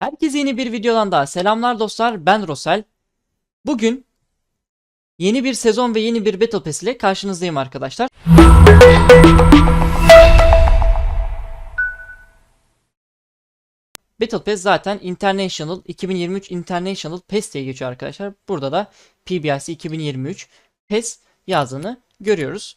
Herkese yeni bir videodan daha selamlar dostlar. Ben Rosel. Bugün yeni bir sezon ve yeni bir Battle Pass ile karşınızdayım arkadaşlar. Battle Pass zaten International 2023 International PES diye geçiyor arkadaşlar. Burada da PBS 2023 PES yazdığını görüyoruz.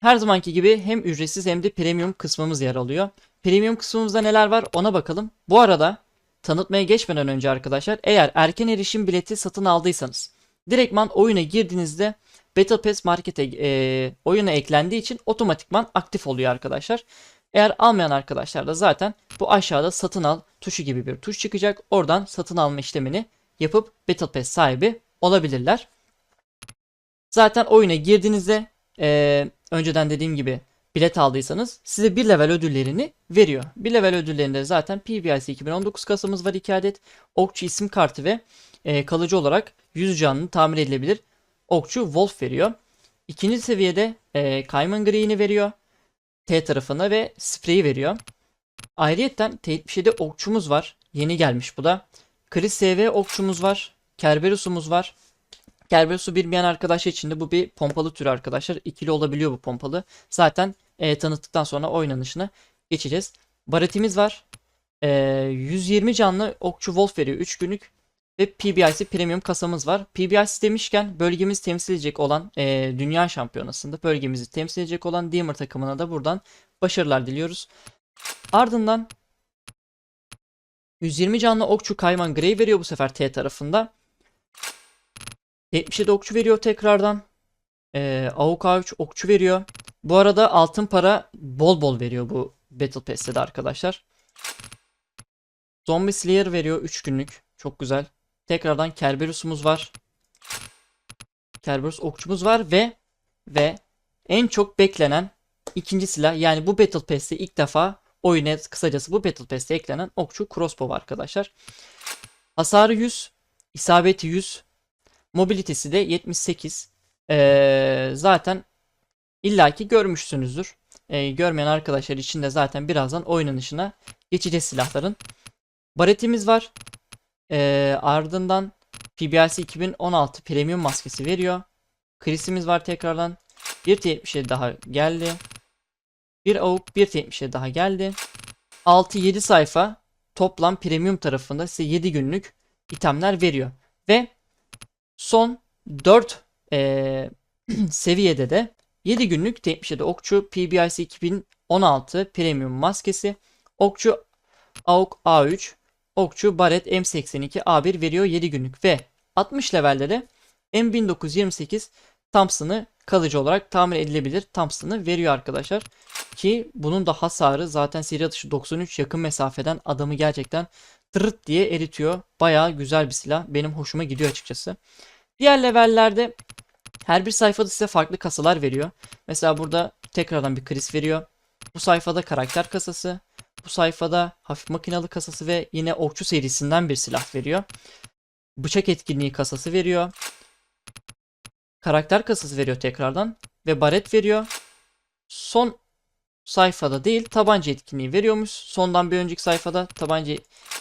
Her zamanki gibi hem ücretsiz hem de premium kısmımız yer alıyor. Premium kısmımızda neler var ona bakalım. Bu arada tanıtmaya geçmeden önce arkadaşlar eğer erken erişim bileti satın aldıysanız direktman oyuna girdiğinizde Battle Pass Market'e e, oyuna eklendiği için otomatikman aktif oluyor arkadaşlar. Eğer almayan arkadaşlar da zaten bu aşağıda satın al tuşu gibi bir tuş çıkacak. Oradan satın alma işlemini yapıp Battle Pass sahibi olabilirler. Zaten oyuna girdiğinizde e, önceden dediğim gibi bilet aldıysanız size bir level ödüllerini veriyor. Bir level ödüllerinde zaten PBIC 2019 kasamız var 2 adet. Okçu isim kartı ve e, kalıcı olarak 100 canlı tamir edilebilir. Okçu Wolf veriyor. İkinci seviyede e, Cayman Green'i veriyor. T tarafına ve spreyi veriyor. Ayrıyeten T77 okçumuz var. Yeni gelmiş bu da. Chris SV okçumuz var. Kerberus'umuz var. Kerberus'u bilmeyen arkadaşlar için de bu bir pompalı türü arkadaşlar. İkili olabiliyor bu pompalı. Zaten e, tanıttıktan sonra oynanışına geçeceğiz. Baretimiz var. E, 120 canlı okçu Wolf veriyor 3 günlük. Ve PBIC Premium kasamız var. PBIC demişken bölgemizi temsil edecek olan e, Dünya Şampiyonası'nda bölgemizi temsil edecek olan Dimmer takımına da buradan başarılar diliyoruz. Ardından 120 canlı okçu Kayman Grey veriyor bu sefer T tarafında. 77 okçu veriyor tekrardan. Ee, AUK 3 okçu veriyor. Bu arada altın para bol bol veriyor bu Battle Pass'te de arkadaşlar. Zombie Slayer veriyor 3 günlük. Çok güzel. Tekrardan Kerberus'umuz var. Kerberus okçumuz var ve ve en çok beklenen ikinci silah yani bu Battle Pass'te ilk defa oyuna kısacası bu Battle Pass'te eklenen okçu crossbow arkadaşlar. Hasarı 100, isabeti 100, mobilitesi de 78. Ee, zaten illaki görmüşsünüzdür. Ee, görmeyen arkadaşlar için de zaten birazdan oynanışına geçeceğiz silahların. Baretimiz var. Ee, ardından PBS 2016 Premium maskesi veriyor. Chris'imiz var tekrardan. Bir T77 daha geldi. Bir bir T77 daha geldi. 6-7 sayfa toplam premium tarafında size 7 günlük itemler veriyor. Ve son 4 eee, seviyede de 7 günlük 77 okçu PBIC 2016 premium maskesi, okçu AUK A3, okçu Barret M82 A1 veriyor 7 günlük ve 60 levelde de M1928 Thompson'ı kalıcı olarak tamir edilebilir Thompson'ı veriyor arkadaşlar. Ki bunun da hasarı zaten seri atışı 93 yakın mesafeden adamı gerçekten tırırt diye eritiyor. Bayağı güzel bir silah. Benim hoşuma gidiyor açıkçası. Diğer levellerde her bir sayfada size farklı kasalar veriyor. Mesela burada tekrardan bir kriz veriyor. Bu sayfada karakter kasası. Bu sayfada hafif makinalı kasası ve yine okçu serisinden bir silah veriyor. Bıçak etkinliği kasası veriyor. Karakter kasası veriyor tekrardan. Ve baret veriyor. Son sayfada değil tabanca etkinliği veriyormuş. Sondan bir önceki sayfada tabanca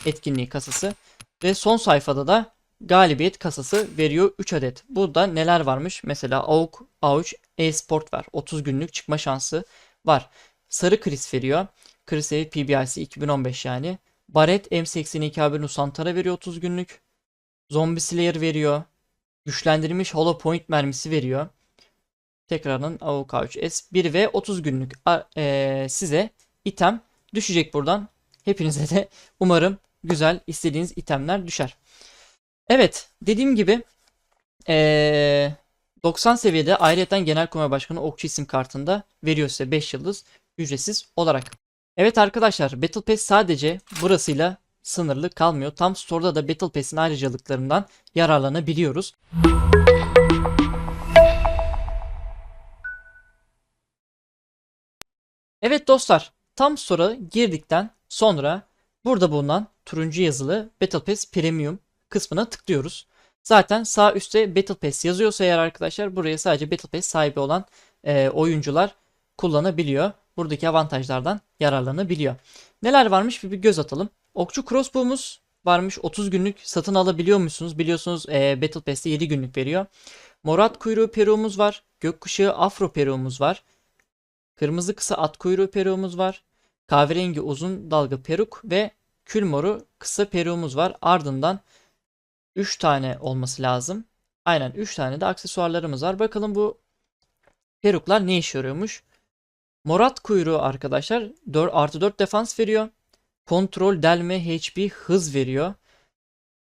etkinliği kasası. Ve son sayfada da galibiyet kasası veriyor 3 adet. Burada neler varmış? Mesela AUK A3 e-sport var. 30 günlük çıkma şansı var. Sarı kriz veriyor. Kriz evi PBIC 2015 yani. Barret M82 abi Nusantara veriyor 30 günlük. Zombie Slayer veriyor. Güçlendirilmiş Hollow Point mermisi veriyor. Tekrardan AUK A3 S1 ve 30 günlük eee, size item düşecek buradan. Hepinize de umarım güzel istediğiniz itemler düşer. Evet dediğim gibi eee, 90 seviyede ayrıyeten Genelkurmay Başkanı Okçu isim kartında veriyor size 5 yıldız ücretsiz olarak. Evet arkadaşlar Battle Pass sadece burasıyla sınırlı kalmıyor. Tam Store'da da Battle Pass'in ayrıcalıklarından yararlanabiliyoruz. Evet dostlar tam Store'a girdikten sonra burada bulunan turuncu yazılı Battle Pass Premium kısmına tıklıyoruz. Zaten sağ üstte Battle Pass yazıyorsa eğer arkadaşlar buraya sadece Battle Pass sahibi olan e, oyuncular kullanabiliyor. Buradaki avantajlardan yararlanabiliyor. Neler varmış bir, bir göz atalım. Okçu crossbow'umuz varmış. 30 günlük satın alabiliyor musunuz? Biliyorsunuz e, Battle Pass'te 7 günlük veriyor. Morat kuyruğu peruğumuz var. Gökkuşağı afro peruğumuz var. Kırmızı kısa at kuyruğu peruğumuz var. Kahverengi uzun dalga peruk ve kül moru kısa peruğumuz var. Ardından 3 tane olması lazım. Aynen 3 tane de aksesuarlarımız var. Bakalım bu peruklar ne işe yarıyormuş? Morat kuyruğu arkadaşlar 4 artı 4 defans veriyor. Kontrol, delme, HP, hız veriyor.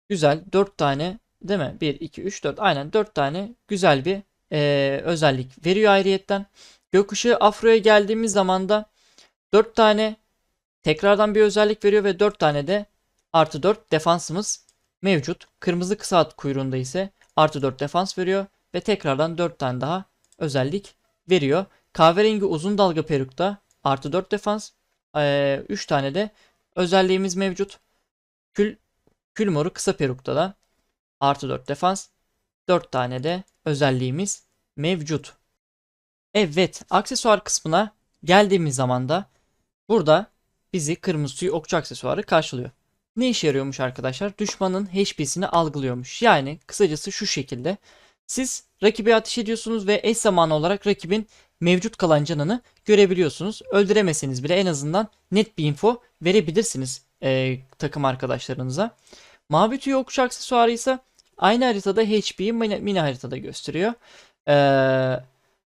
Güzel 4 tane değil mi? 1, 2, 3, 4 aynen 4 tane güzel bir eee, özellik veriyor ayrıyetten. Gökkuşağı Afro'ya geldiğimiz zaman da 4 tane tekrardan bir özellik veriyor ve 4 tane de artı 4 defansımız mevcut. Kırmızı kısa at kuyruğunda ise artı 4 defans veriyor ve tekrardan 4 tane daha özellik veriyor. Kahverengi uzun dalga perukta artı 4 defans, 3 tane de özelliğimiz mevcut. Kül, kül moru kısa perukta da artı 4 defans, 4 tane de özelliğimiz mevcut. Evet, aksesuar kısmına geldiğimiz zaman da burada bizi kırmızı tüy okçu aksesuarı karşılıyor. Ne işe yarıyormuş arkadaşlar? Düşmanın HP'sini algılıyormuş. Yani kısacası şu şekilde. Siz rakibe ateş ediyorsunuz ve eş zamanlı olarak rakibin mevcut kalan canını görebiliyorsunuz. Öldüremeseniz bile en azından net bir info verebilirsiniz e, takım arkadaşlarınıza. Mavi tüy okçu aksesuarı ise aynı haritada HP'yi mini, mini haritada gösteriyor. Ee,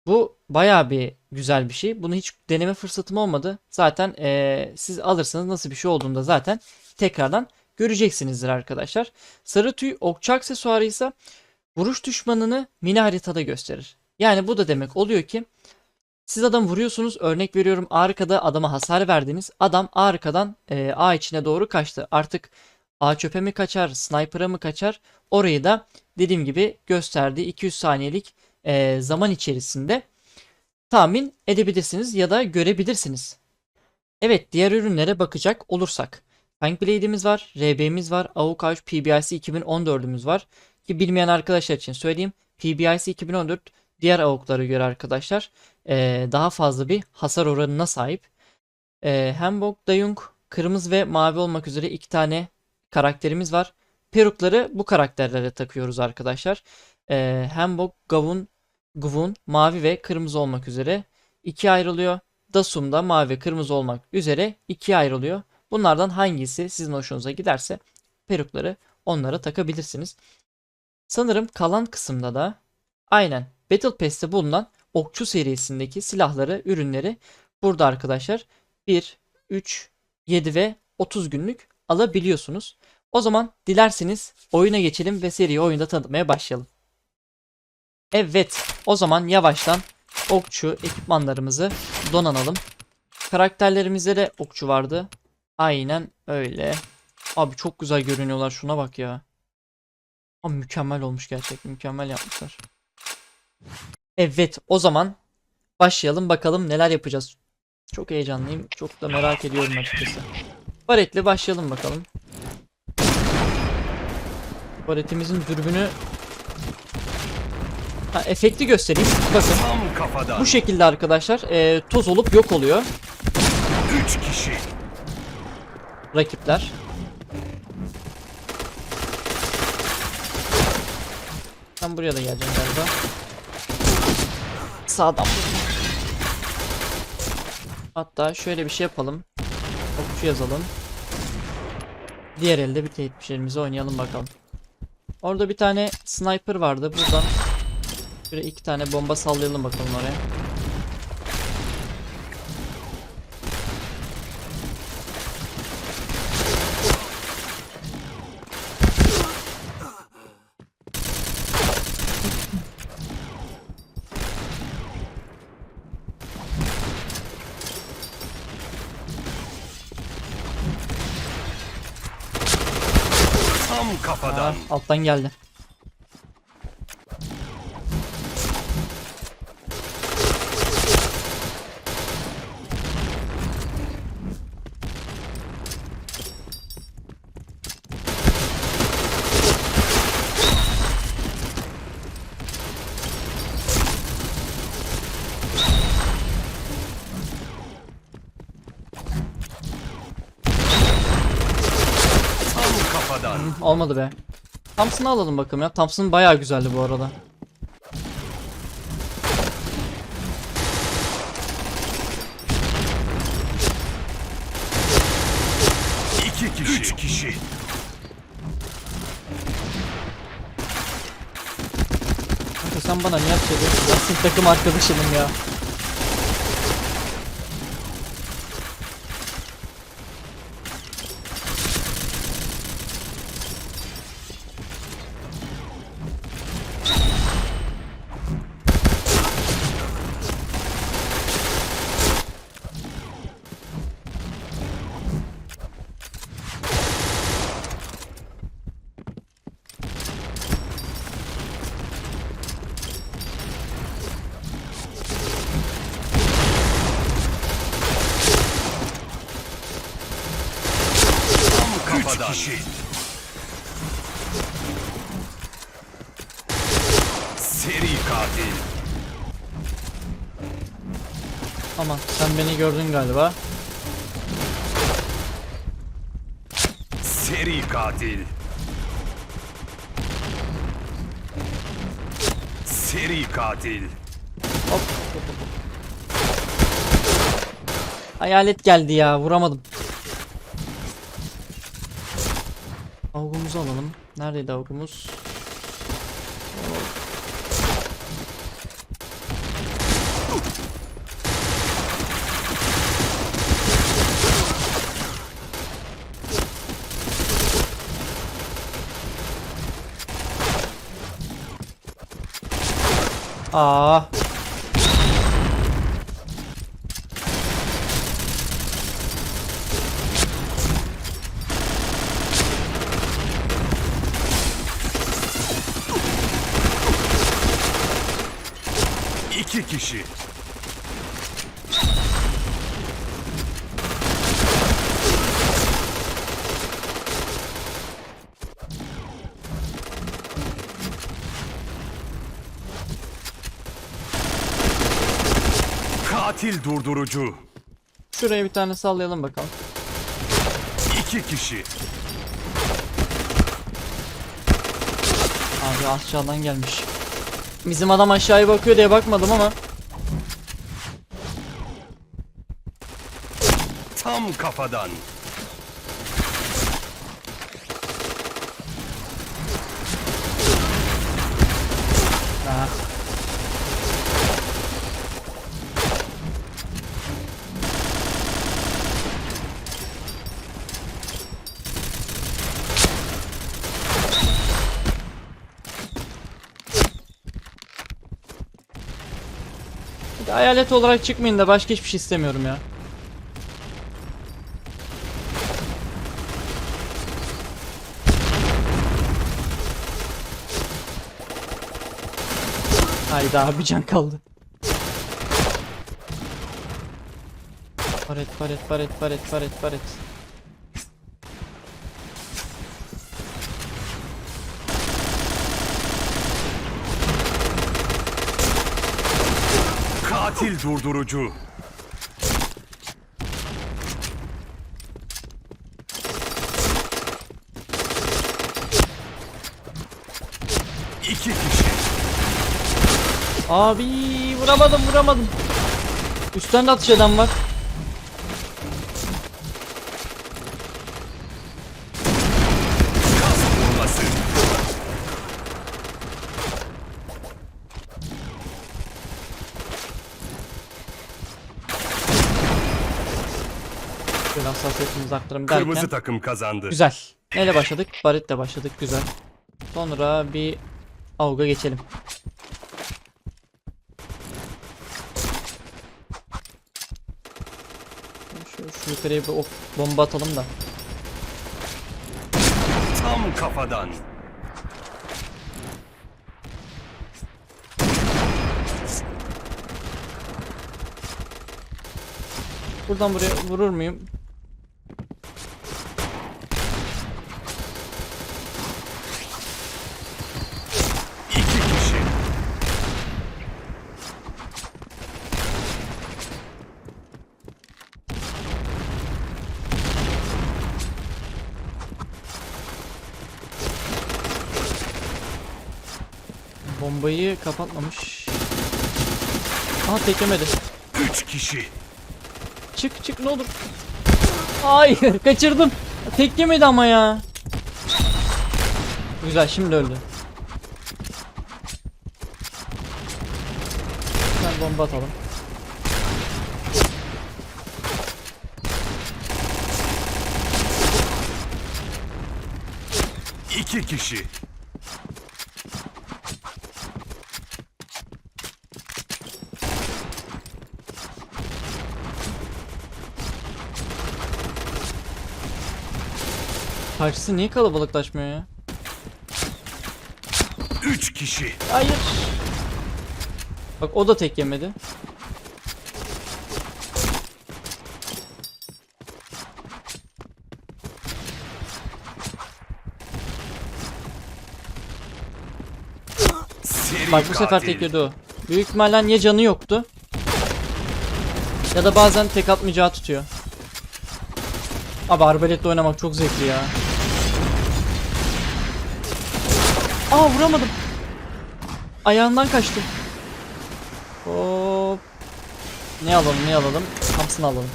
bu bayağı bir güzel bir şey. Bunu hiç deneme fırsatım olmadı. Zaten ee, siz alırsanız nasıl bir şey olduğunda zaten tekrardan göreceksinizdir arkadaşlar. Sarı tüy okçu aksesuarı ise vuruş düşmanını mini haritada gösterir. Yani bu da demek oluyor ki siz adam vuruyorsunuz. Örnek veriyorum arkada adama hasar verdiniz. Adam arkadan e, A içine doğru kaçtı. Artık A çöpe mi kaçar, sniper'a mı kaçar? Orayı da dediğim gibi gösterdiği 200 saniyelik e, zaman içerisinde tahmin edebilirsiniz ya da görebilirsiniz. Evet diğer ürünlere bakacak olursak. Tank Blade'imiz var, RB'miz var, AUK AUK PBIC 2014'ümüz var. Ki bilmeyen arkadaşlar için söyleyeyim. PBIC 2014 diğer AUK'lara göre arkadaşlar e, daha fazla bir hasar oranına sahip. E, Hembok, Dayung, kırmızı ve mavi olmak üzere iki tane karakterimiz var. Perukları bu karakterlere takıyoruz arkadaşlar. E, Hembok, Gavun, Guvun mavi ve kırmızı olmak üzere ikiye ayrılıyor. Dasum da mavi ve kırmızı olmak üzere ikiye ayrılıyor. Bunlardan hangisi sizin hoşunuza giderse perukları onlara takabilirsiniz. Sanırım kalan kısımda da aynen Battle Pass'te bulunan okçu serisindeki silahları, ürünleri burada arkadaşlar 1, 3, 7 ve 30 günlük alabiliyorsunuz. O zaman dilerseniz oyuna geçelim ve seriyi oyunda tanıtmaya başlayalım. Evet, o zaman yavaştan okçu ekipmanlarımızı donanalım. Karakterlerimizde de okçu vardı. Aynen öyle. Abi çok güzel görünüyorlar. Şuna bak ya. Abi mükemmel olmuş gerçekten. Mükemmel yapmışlar. Evet o zaman başlayalım bakalım neler yapacağız. Çok heyecanlıyım. Çok da merak ediyorum açıkçası. Baretle başlayalım bakalım. Baretimizin dürbünü ha, efekti göstereyim. Bakın bu şekilde arkadaşlar e, toz olup yok oluyor Üç kişi. rakipler. Ben buraya da geleceğim galiba. Sağdan. Hatta şöyle bir şey yapalım. Okçu yazalım. Diğer elde bir teyitmişlerimizi oynayalım bakalım. Orada bir tane sniper vardı. Buradan şöyle iki tane bomba sallayalım bakalım oraya. Tam Aa, kafadan. alttan geldi. Tam kafadan. Hı, Olmadı be. Thompson'ı alalım bakalım ya. Thompson bayağı güzeldi bu arada. İki kişi. Üç kişi. Kanka sen bana niye atış ediyorsun? Ben senin takım arkadaşınım ya. Tam kafadan. Üç kişi. Seri katil. Aman sen beni gördün galiba. Seri katil. Seri katil. Hop. Hayalet geldi ya vuramadım. Avgumuzu alalım. Neredeydi avgumuz? Aa. İki kişi. Katil durdurucu. Şuraya bir tane sallayalım bakalım. İki kişi. Abi aşağıdan gelmiş. Bizim adam aşağıya bakıyor diye bakmadım ama. Tam kafadan. Bir Hayalet olarak çıkmayın da başka hiçbir şey istemiyorum ya. Hayda bir can kaldı. Paret paret paret paret paret paret. Katil durdurucu. İki kişi. Abi vuramadım vuramadım. Üstten de atış eden var. Kas vurması. Şöyle arttıralım derken. Kırmızı takım kazandı. Güzel. Neyle başladık? Baretle başladık. Güzel. Sonra bir Avga geçelim. Şu, şu yukarıya bir ok bomba atalım da. Tam kafadan. Buradan buraya vurur muyum? İki kişi. Bombayı kapatmamış. Aha teklemedi. Üç kişi. Çık çık ne olur. Hayır kaçırdım. Tek yemedi ama ya. Güzel şimdi öldü. Ben bomba atalım. İki kişi. Karşısı niye kalabalıklaşmıyor ya? Üç kişi. Hayır. Bak o da tek yemedi. Seri Bak bu sefer katil. tek yedi o. Büyük ihtimalle ya canı yoktu. Ya da bazen tek atmayacağı tutuyor. Abi arbaletle oynamak çok zevkli ya. Aa vuramadım. Ayağından kaçtı. Hop. Ne alalım ne alalım? Hamsını alalım.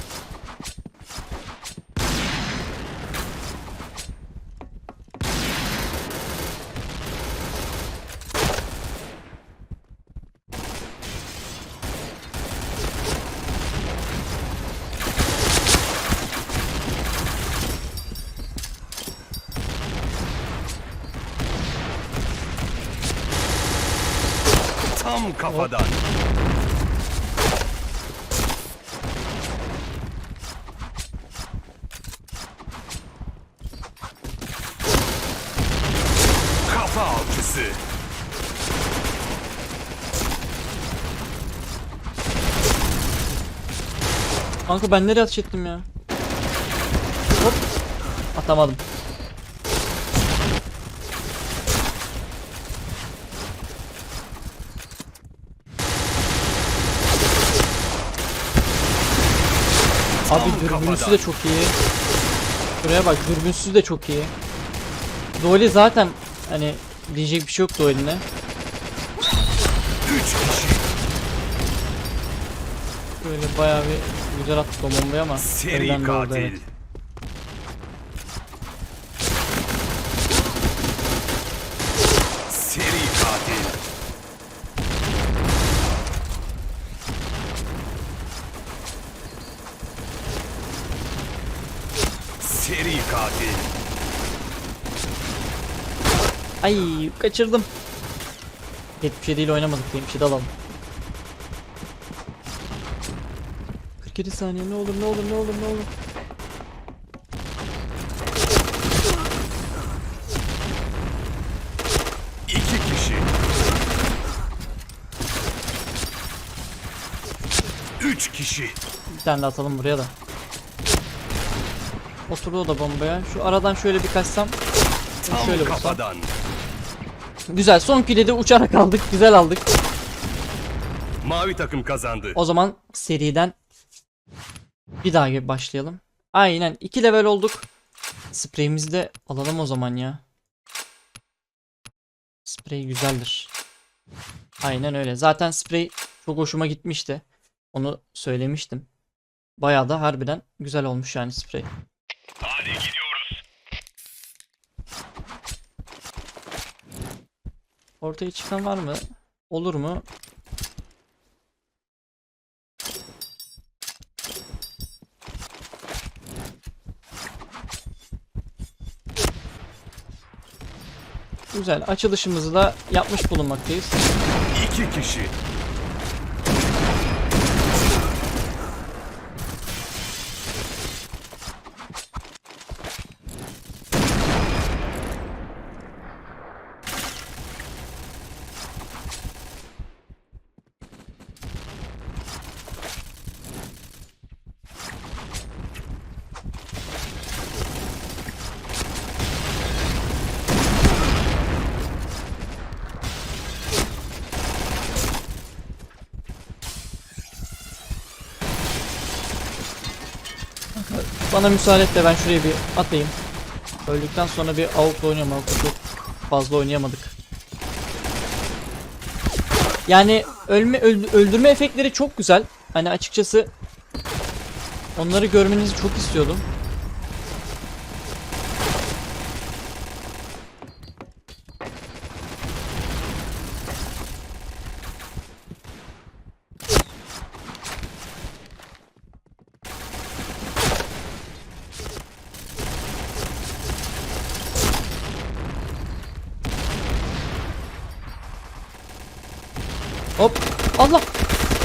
Tam kafadan. Kafa avcısı. Kanka ben nereye atış ettim ya? Hop. Atamadım. Abi dürbünsüz de çok iyi. Buraya bak dürbünsüz de çok iyi. Dolly zaten hani diyecek bir şey yok Dolly'ne. Böyle bayağı bir güzel attık o bombayı ama Seri katil. evet. Seri katil. Seri katil. Ay kaçırdım. 77 ile oynamadık diyeyim. Bir şey de alalım. 47 saniye ne olur ne olur ne olur ne olur. İki kişi. Üç kişi. Bir tane de atalım buraya da. Oturdu o da bombaya. Şu aradan şöyle bir kaçsam. Tam Şöyle vursam. Güzel. Son kili de uçarak aldık. Güzel aldık. Mavi takım kazandı. O zaman seriden bir daha başlayalım. Aynen 2 level olduk. Spreyimizi de alalım o zaman ya. Sprey güzeldir. Aynen öyle. Zaten sprey çok hoşuma gitmişti. Onu söylemiştim. Bayağı da harbiden güzel olmuş yani sprey. Hadi Ortaya çıkan var mı? Olur mu? Güzel. Açılışımızı da yapmış bulunmaktayız. İki kişi. Bana müsaade et de ben şuraya bir atlayayım. Öldükten sonra bir avukla oynayalım. Avukla çok fazla oynayamadık. Yani ölme öld- öldürme efektleri çok güzel. Hani açıkçası onları görmenizi çok istiyordum. Hop. Allah.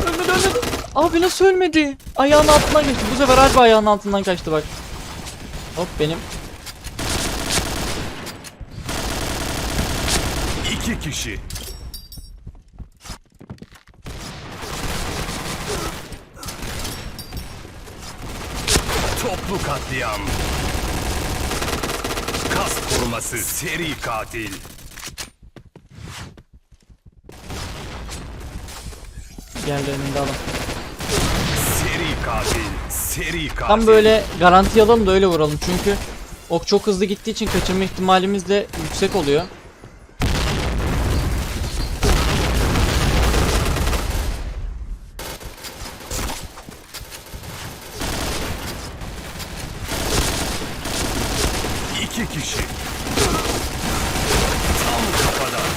Ölmedi ölmedi. Abi nasıl ölmedi? Ayağının altından geçti. Bu sefer harbi ayağının altından kaçtı bak. Hop benim. İki kişi. Toplu katliam. Kas koruması seri katil. Diğerlerini de alın. Seri katil. Seri katil. Tam böyle garanti alalım da öyle vuralım. Çünkü ok çok hızlı gittiği için kaçırma ihtimalimiz de yüksek oluyor. İki kişi. Tam kafadan.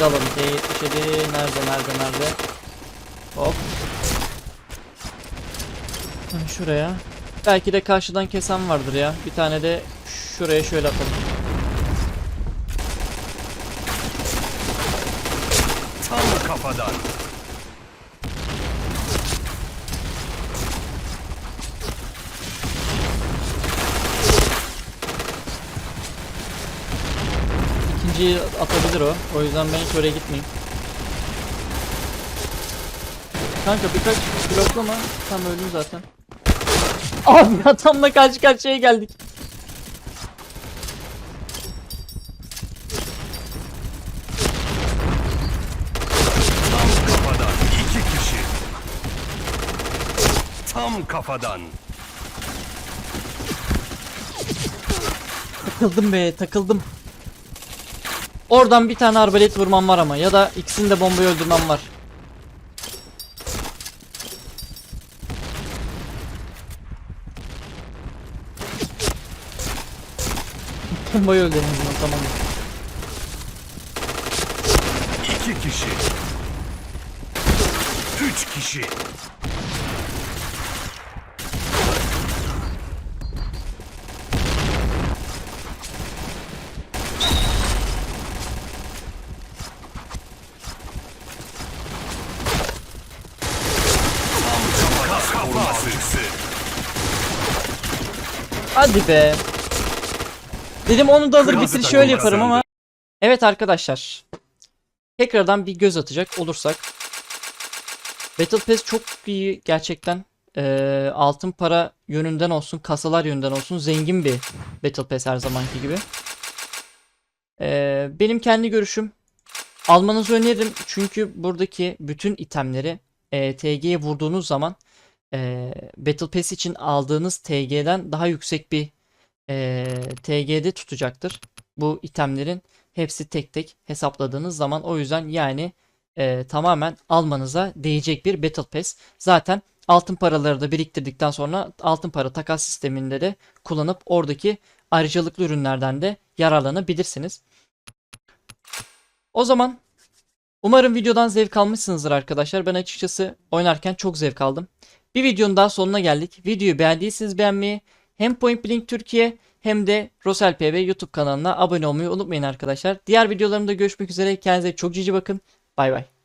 Alalım. T77 nerede nerede nerede? Hop. Şuraya. Belki de karşıdan kesen vardır ya. Bir tane de şuraya şöyle atalım. Tam kafadan. İkinciyi atabilir o. O yüzden ben hiç oraya gitmeyeyim. Kanka birkaç bloklama. Tam öldüm zaten. Abi adamla karşı karşıya geldik. Tam kafadan. İki kişi. Tam kafadan. Takıldım be takıldım. Oradan bir tane arbalet vurmam var ama ya da ikisini de bombayı öldürmem var. Bombayı öldürdüm tamam. İki kişi. Üç kişi. Tam kafa koruması. Hadi be. Dedim onu da alır Kırmızı bitir takım şöyle yaparım ama. Evet arkadaşlar. Tekrardan bir göz atacak olursak. Battle Pass çok iyi gerçekten. Ee, altın para yönünden olsun, kasalar yönünden olsun zengin bir Battle Pass her zamanki gibi. Ee, benim kendi görüşüm almanızı öneririm. Çünkü buradaki bütün itemleri e, TG'ye vurduğunuz zaman e, Battle Pass için aldığınız TG'den daha yüksek bir e, TG'de tutacaktır. Bu itemlerin hepsi tek tek hesapladığınız zaman o yüzden yani e, tamamen almanıza değecek bir Battle Pass. Zaten altın paraları da biriktirdikten sonra altın para takas sisteminde de kullanıp oradaki ayrıcalıklı ürünlerden de yararlanabilirsiniz. O zaman umarım videodan zevk almışsınızdır arkadaşlar. Ben açıkçası oynarken çok zevk aldım. Bir videonun daha sonuna geldik. Videoyu beğendiyseniz beğenmeyi hem Point Blank Türkiye hem de Rosel PB YouTube kanalına abone olmayı unutmayın arkadaşlar. Diğer videolarımda görüşmek üzere. Kendinize çok cici bakın. Bay bay.